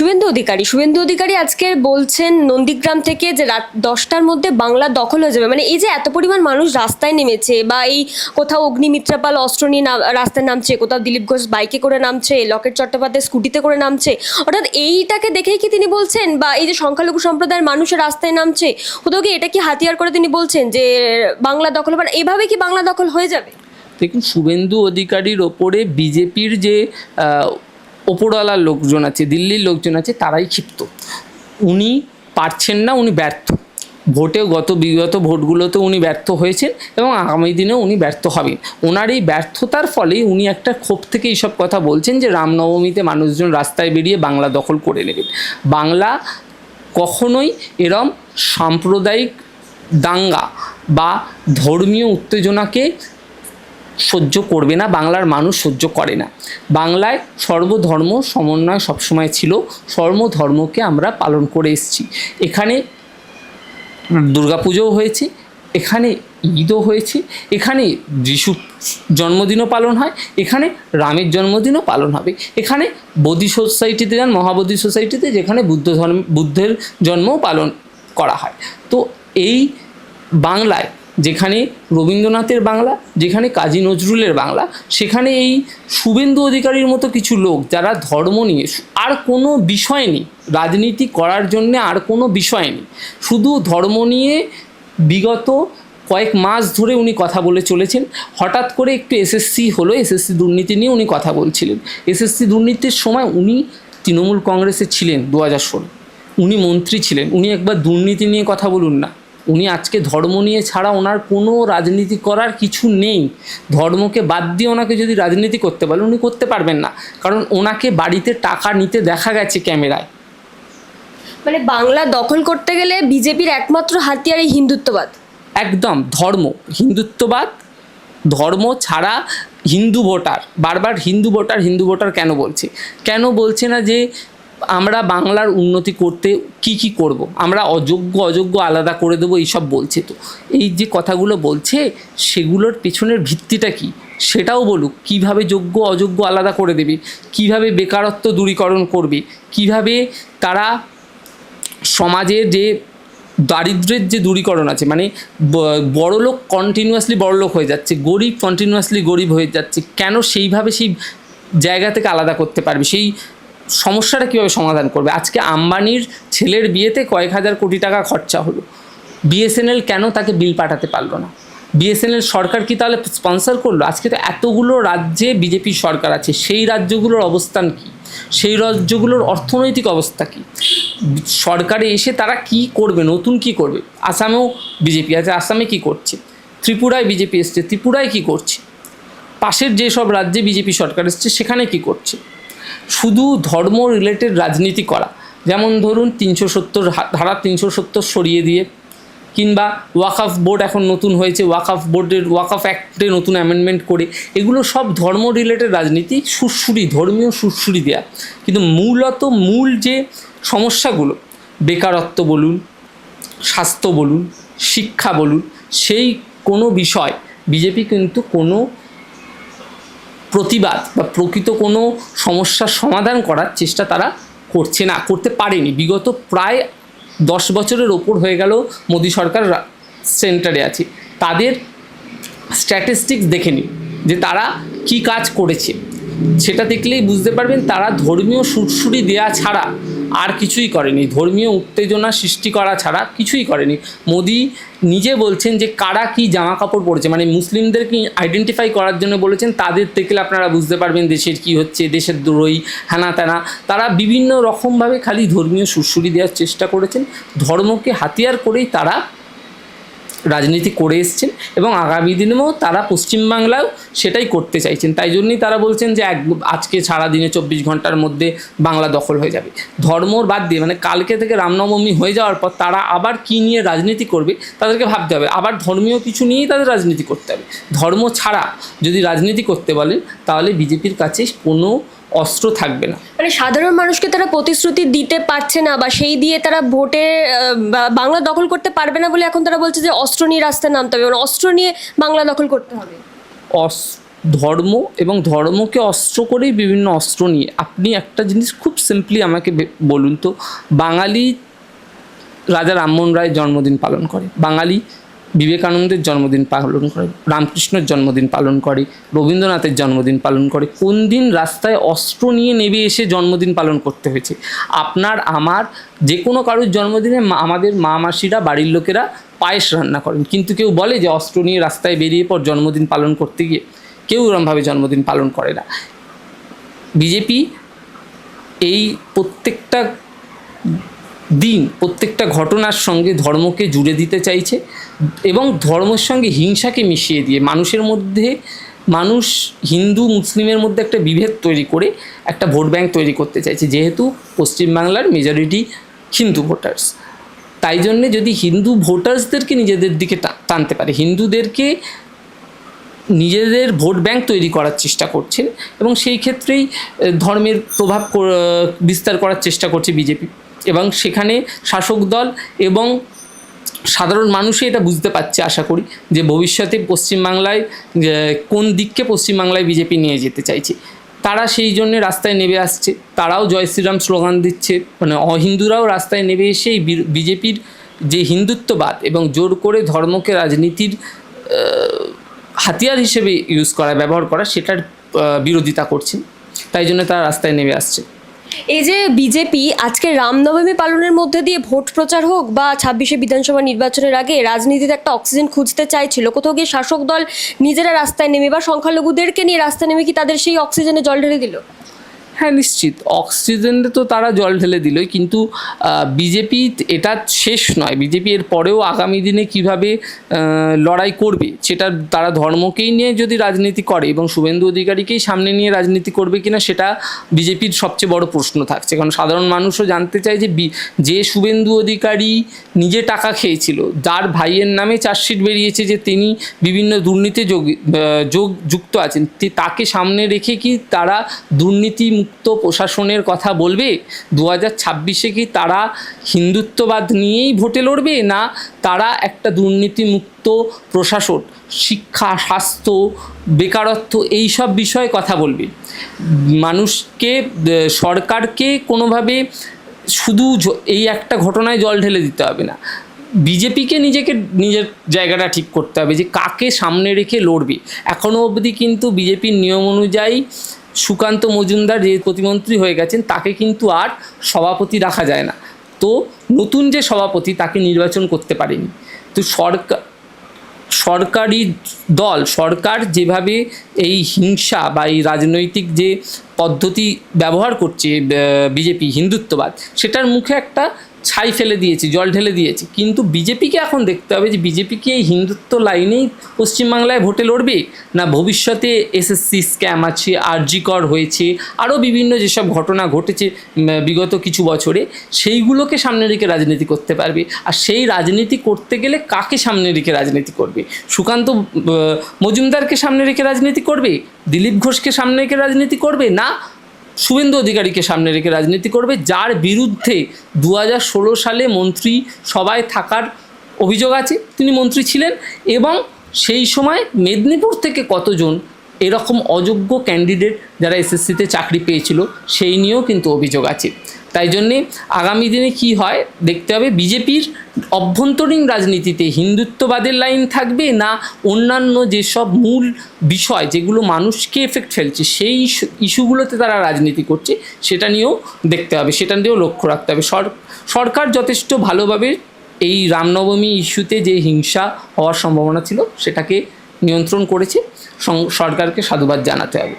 শুভেন্দু অধিকারী। শুভেন্দু অধিকারী আজকে বলছেন নন্দীগ্রাম থেকে যে রাত দশটার মধ্যে বাংলা দখল হয়ে যাবে। মানে এই যে এত পরিমাণ মানুষ রাস্তায় নেমেছে বা এই কোথাও অগ্নিমিত্রাপাল অস্ত্র নিয়ে রাস্তায় নামছে, কোথাও দিলীপ ঘোষ বাইকে করে নামছে, লকেট চট্টোপাধ্যায় স্কুটিতে করে নামছে, অর্থাৎ এইটাকে দেখেই কি তিনি বলছেন বা এই যে সংখ্যালঘু সম্প্রদায়ের মানুষের রাস্তায় নামছে, কোথাও কি এটা কি হাতিয়ার করে তিনি বলছেন যে বাংলা দখল মানে এইভাবে কি বাংলা দখল হয়ে যাবে? দেখুন, শুভেন্দু অধিকারীর ওপরে বিজেপির যে ওপরওয়ালার লোকজন আছে, দিল্লির লোকজন আছে, তারাই ক্ষিপ্ত। উনি পারছেন না, উনি ব্যর্থ। ভোটেও গত, বিগত ভোটগুলোতে উনি ব্যর্থ হয়েছেন এবং আগামী দিনেও উনি ব্যর্থ হবেন। ওনার এই ব্যর্থতার ফলে উনি একটা ক্ষোভ থেকে এইসব কথা বলছেন যে রামনবমীতে মানুষজন রাস্তায় বেরিয়ে বাংলা দখল করে নেবেন। বাংলা কখনোই এরম সাম্প্রদায়িক দাঙ্গা বা ধর্মীয় উত্তেজনাকে সহ্য করবে না, বাংলার মানুষ সহ্য করে না। বাংলায় সর্বধর্ম সমন্বয় সবসময় ছিল, সর্বধর্মকে আমরা পালন করে এসেছি। এখানে দুর্গাপুজোও হয়েছে, এখানে ঈদও হয়েছে, এখানে যিশু জন্মদিনও পালন হয়, এখানে রামের জন্মদিনও পালন হবে। এখানে বোধি সোসাইটিতে যান মহাবোধি সোসাইটিতে যেখানে বুদ্ধ ধর্ম, বুদ্ধের জন্মও পালন করা হয়। তো এই বাংলায় যেখানে রবীন্দ্রনাথের বাংলা, যেখানে কাজী নজরুলের বাংলা, সেখানে এই শুভেন্দু অধিকারীর মতো কিছু লোক যারা ধর্ম নিয়ে আর কোনো বিষয় নেই, রাজনীতি করার জন্যে আর কোনো বিষয় নেই। শুধু ধর্ম নিয়ে বিগত কয়েক মাস ধরে উনি কথা বলে চলেছেন। হঠাৎ করে একটু এসএসসি হলো, এসএসসি দুর্নীতি নিয়ে উনি কথা বলছিলেন। এসএসসি দুর্নীতির সময় উনি তৃণমূল কংগ্রেসে ছিলেন দু হাজার ষোলো। উনি মন্ত্রী ছিলেন। উনি একবার দুর্নীতি নিয়ে কথা বলুন না। উনি আজকে ধর্ম নিয়ে ছাড়া ওনার কোনো রাজনীতি করার কিছু নেই। ধর্মকে বাদ দিয়ে ওনাকে যদি রাজনীতি করতে বলে উনি করতে পারবেন না। কারণ ওনাকে বাড়িতে টাকা নিতে দেখা গেছে ক্যামেরায়। মানে বাংলা দখল করতে গেলে বিজেপির একমাত্র হাতিয়ার এই হিন্দুত্ববাদ। একদম ধর্ম। হিন্দুত্ববাদ ধর্ম ছাড়া হিন্দু ভোটার। বারবার হিন্দু ভোটার হিন্দু ভোটার কেন বলছে? কেন বলছে না যে আমরা বাংলার উন্নতি করতে কি কি করব। আমরা অযোগ্য অযোগ্য আলাদা করে দেবো, এইসব বলছে তো। এই যে কথাগুলো বলছে, সেগুলোর পেছনের ভিত্তিটা কি? সেটাও বলুক। কীভাবে যোগ্য, অযোগ্য আলাদা করে দেবে? কীভাবে বেকারত্ব দূরীকরণ করবে? কীভাবে তারা সমাজের যে দারিদ্র্যের যে দূরীকরণ আছে মানে বড়লোক কন্টিনিউয়াসলি বড়লোক হয়ে যাচ্ছে, গরিব কন্টিনিউয়াসলি গরিব হয়ে যাচ্ছে, কেন সেইভাবে সেই জায়গা থেকে আলাদা করতে পারবে? সেই সমস্যাটা কীভাবে সমাধান করবে? আজকে আম্বানির ছেলের বিয়েতে কয়েক হাজার কোটি টাকা খরচা হলো। বিএসএনএল কেন তাকে বিল পাঠাতে পারল না? বিএসএনএল সরকার কি তাহলে স্পন্সর করল? আজকে তো এতগুলো রাজ্যে বিজেপি সরকার আছে। সেই রাজ্যগুলোর অবস্থান কি? সেই রাজ্যগুলোর অর্থনৈতিক অবস্থা কি? সরকারে এসে তারা কি করবে? নতুন কি করবে? আসামেও বিজেপি আছে, আসামে কি করছে? ত্রিপুরায় বিজেপি এসছে, ত্রিপুরায় কি করছে? পাশের যেসব রাজ্যে বিজেপি সরকার এসছে, সেখানে কি করছে? শুধু ধর্ম রিলেটেড রাজনীতি করা। যেমন ধরুন তিনশো সত্তর ধারা তিনশো সত্তর সরিয়ে দিয়ে, কিংবা ওয়াকআফ বোর্ড এখন নতুন হয়েছে ওয়াকআফ বোর্ডের ওয়াকআফ অ্যাক্টে নতুন অ্যামেন্ডমেন্ট করে, এগুলো সব ধর্ম রিলেটেড রাজনীতি, সুরসুরি, ধর্মীয় সুরসুরি দেয়া। কিন্তু মূলত মূল যে সমস্যাগুলো, বেকারত্ব বলুন, স্বাস্থ্য বলুন, শিক্ষা বলুন, সেই কোনো বিষয়, বিজেপি কিন্তু কোনো প্রতিবাদ বা প্রকৃত কোনো সমস্যার সমাধান করার চেষ্টা তারা করছে না, করতে পারেনি। বিগত প্রায় দশ বছরের ওপর হয়ে গেল মোদী সরকার সেন্টারে আছে। তাদের স্ট্যাটিস্টিক্স দেখে নিন যে তারা কি কাজ করেছে। সেটা দেখলেই বুঝতে পারবেন তারা ধর্মীয় সুরসুরি দেয়া ছাড়া আর কিছুই করেনি। ধর্মীয় উত্তেজনা সৃষ্টি করা ছাড়া কিছুই করেনি। মোদি নিজে বলছেন যে, কারা কি জামা কাপড় পরেছে? মানে মুসলিমদেরকে আইডেন্টিফাই করার জন্য বলেছেন, তাদের থেকে আপনারা বুঝতে পারবেন দেশের কি হচ্ছে, দেশের দ্রোহী হ্যানা ত্যানা তারা বিভিন্ন রকমভাবে খালি ধর্মীয় সুরসুরি দেওয়ার চেষ্টা করেছেন। ধর্মকে হাতিয়ার করেই তারা রাজনীতি করে এসছেন এবং আগামী দিনেও তারা পশ্চিমবাংলাও সেটাই করতে চাইছেন। তাই জন্যই তারা বলছেন যে এক আজকে সারা দিনে চব্বিশ ঘণ্টার মধ্যে বাংলা দখল হয়ে যাবে। ধর্মর বাদ দিয়ে মানে কালকে থেকে রামনবমী হয়ে যাওয়ার পর তারা আবার কী নিয়ে রাজনীতি করবে তাদেরকে ভাবতে হবে। আবার ধর্মীয় কিছু নিয়েই তাদের রাজনীতি করতে হবে। ধর্ম ছাড়া যদি রাজনীতি করতে বলেন তাহলে বিজেপির কাছে কোনো অস্ত্র থাকবে না। মানে সাধারণ মানুষকে তারা প্রতিশ্রুতি দিতে পারছে না বা সেই দিয়ে তারা ভোটে বা- বাংলা দখল করতে পারবে না বলে এখন তারা বলছে যে অস্ত্র নিয়ে রাস্তায় নামতে হবে। মানে অস্ত্র নিয়ে বাংলা দখল করতে হবে। ধর্ম এবং ধর্মকে অস্ত্র করেই বিভিন্ন অস্ত্র নিয়ে। আপনি একটা জিনিস খুব সিম্পলি আমাকে বলুন তো বাঙালি রাজা রামমোহন রায়ের জন্মদিন পালন করে। বাঙালি বিবেকানন্দের জন্মদিন পালন করে, রামকৃষ্ণের জন্মদিন পালন করে, রবীন্দ্রনাথের জন্মদিন পালন করে, কোন দিন রাস্তায় অস্ত্র নিয়ে নেমে এসে জন্মদিন পালন করতে হয়েছে? আপনার, আমার, যে কোনো কারোর জন্মদিনে আমাদের মা মাসিরা, বাড়ির লোকেরা পায়েস রান্না করেন। কিন্তু কেউ বলে যে অস্ত্র নিয়ে রাস্তায় বেরিয়ে পর জন্মদিন পালন করতে গিয়ে কেউ এরমভাবে জন্মদিন পালন করে না। বিজেপি এই প্রত্যেকটা দিন প্রত্যেকটা ঘটনার সঙ্গে ধর্মকে জুড়ে দিতে চাইছে এবং ধর্মের সঙ্গে হিংসাকে মিশিয়ে দিয়ে মানুষের মধ্যে, মানুষ হিন্দু, মুসলিমের মধ্যে একটা বিভেদ তৈরি করে একটা ভোট ব্যাংক তৈরি করতে চাইছে, যেহেতু পশ্চিমবাংলার মেজরিটি হিন্দু ভোটার্স তাই জন্যে যদি হিন্দু ভোটার্সদেরকে নিজেদের দিকে টানতে পারে, হিন্দুদেরকে নিজেদের ভোট ব্যাংক তৈরি করার চেষ্টা করছেন এবং সেই ক্ষেত্রেই ধর্মের প্রভাব বিস্তার করার চেষ্টা করছে বিজেপি। এবং সেখানে শাসক দল এবং সাধারণ মানুষই এটা বুঝতে পারছে, আশা করি, যে ভবিষ্যতে পশ্চিমবাংলায় কোন দিককে পশ্চিমবাংলায় বিজেপি নিয়ে যেতে চাইছে। তারা সেই জন্য রাস্তায় নেমে আসছে। তারাও জয় শ্রীরাম স্লোগান দিচ্ছে। মানে অহিন্দুরাও রাস্তায় নেমে এসে বিজেপির যে হিন্দুত্ববাদ এবং জোর করে ধর্মকে, রাজনীতির হাতিয়ার হিসেবে ইউজ করা, ব্যবহার করা, সেটার বিরোধিতা করছেন তাই জন্য তারা রাস্তায় নেমে আসছে। এই যে বিজেপি আজকে রামনবমী পালনের মধ্যে দিয়ে ভোট প্রচার হোক বা ছাব্বিশে বিধানসভা নির্বাচনের আগে রাজনীতিতে একটা অক্সিজেন খুঁজতে চাইছিল, কোথাও গিয়ে শাসক দল নিজেরা রাস্তায় নেমে বা সংখ্যালঘুদেরকে নিয়ে রাস্তায় নেমে কি তাদের সেই অক্সিজেনে জল ঢেলে দিল? হ্যাঁ নিশ্চিত। অক্সিজেনে তো তারা জল ঢেলে দিলই, কিন্তু বিজেপি এটা শেষ নয়। বিজেপি এর পরেও আগামী দিনে কীভাবে লড়াই করবে, সেটা তারা ধর্মকেই নিয়ে যদি রাজনীতি করে এবং শুভেন্দু অধিকারীকেই সামনে নিয়ে রাজনীতি করবে কিনা, সেটা বিজেপির সবচেয়ে বড় প্রশ্ন থাকছে। কারণ সাধারণ মানুষও জানতে চায় যে যে শুভেন্দু অধিকারী নিজে টাকা খেয়েছিল, যার ভাইয়ের নামে চার্জশিট বেরিয়েছে যে তিনি বিভিন্ন দুর্নীতি যোগ, যুক্ত আছেন তাকে সামনে রেখে কি তারা দুর্নীতিমুক্ত প্রশাসনের কথা বলবে? দু হাজার ছাব্বিশে কি তারা হিন্দুত্ববাদ নিয়েই ভোটে লড়বে, না তারা একটা দুর্নীতিমুক্ত প্রশাসন, শিক্ষা, স্বাস্থ্য, বেকারত্ব এই সব বিষয়ে কথা বলবে? মানুষকে সরকারকে কোনোভাবে শুধু এই একটা ঘটনায় জল ঢেলে দিতে হবে না। বিজেপিকে নিজেকে, নিজের জায়গাটা ঠিক করতে হবে যে কাকে সামনে রেখে লড়বে। এখনও অবধি কিন্তু বিজেপির নিয়ম অনুযায়ী সুকান্ত মজুমদার যে প্রতিমন্ত্রী হয়ে গেছেন, তাকে কিন্তু আর সভাপতি রাখা যায় না। তো নতুন যে সভাপতি, তাকে নির্বাচন করতে পারেনি। তো সরকার সরকারি দল, সরকার যেভাবে এই হিংসা বা এই রাজনৈতিক যে পদ্ধতি ব্যবহার করছে বিজেপি হিন্দুত্ববাদ, সেটার মুখে একটা ছাই ফেলে দিয়েছে, জল ঢেলে দিয়েছে। কিন্তু বিজেপিকে এখন দেখতে হবে যে বিজেপি কি এই হিন্দুত্ব লাইনেই পশ্চিমবাংলায় ভোটে লড়বে? না ভবিষ্যতে এসএসসি স্ক্যাম আছে, আরজিকর হয়েছে, আরও বিভিন্ন যেসব ঘটনা ঘটেছে বিগত কিছু বছরে, সেইগুলোকে সামনে রেখে রাজনীতি করতে পারবে। আর সেই রাজনীতি করতে গেলে কাকে সামনে রেখে রাজনীতি করবে? সুকান্ত মজুমদারকে সামনে রেখে রাজনীতি করবে? দিলীপ ঘোষকে সামনে রেখে রাজনীতি করবে? না শুভেন্দু অধিকারীকে সামনে রেখে রাজনীতি করবে, যার বিরুদ্ধে দু হাজার ষোলো সালে মন্ত্রী সভায় থাকার অভিযোগ আছে, তিনি মন্ত্রী ছিলেন এবং সেই সময় মেদিনীপুর থেকে কতজন এরকম অযোগ্য ক্যান্ডিডেট যারা এসএসসিতে চাকরি পেয়েছিল, সেই নিয়েও কিন্তু অভিযোগ আছে। তাই জন্যে আগামী দিনে কি হয় দেখতে হবে। বিজেপির অভ্যন্তরীণ রাজনীতিতে হিন্দুত্ববাদের লাইন থাকবে না অন্যান্য যেসব মূল বিষয় যেগুলো মানুষকে এফেক্ট ফেলছে, সেই ইস্যুগুলোতে তারা রাজনীতি করছে, সেটা নিয়েও দেখতে হবে, সেটা নিয়েও লক্ষ্য রাখতে হবে। সরকার যথেষ্ট ভালোভাবে এই রামনবমী ইস্যুতে যে হিংসা হওয়ার সম্ভাবনা ছিল, সেটাকে নিয়ন্ত্রণ করেছে। সরকারকে সাধুবাদ জানাতে হবে।